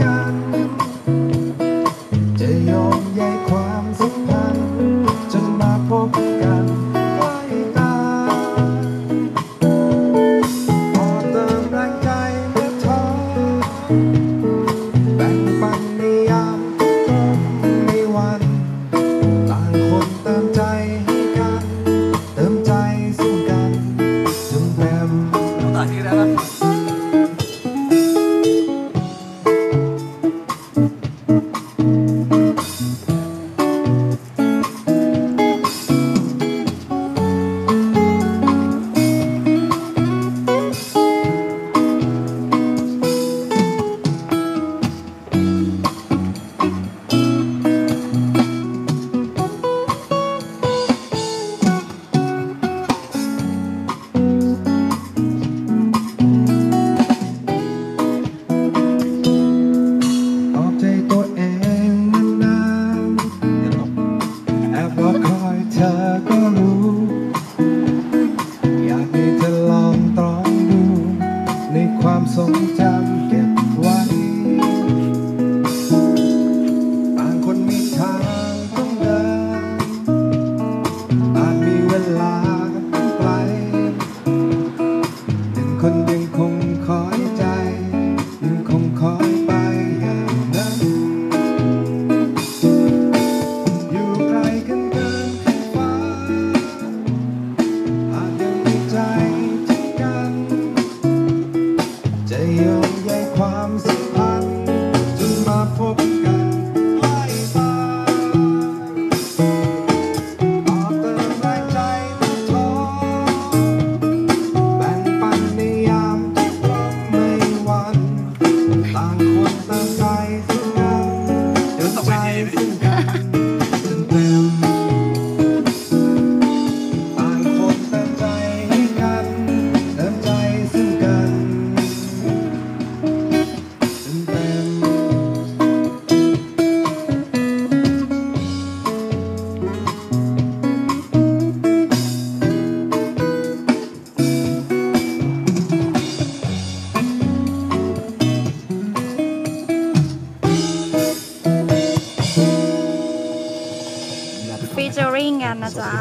กัน จะยอมย้ายความสัมพันธ์จนมาพบกัน alive. featuring กันนะจ๊ะ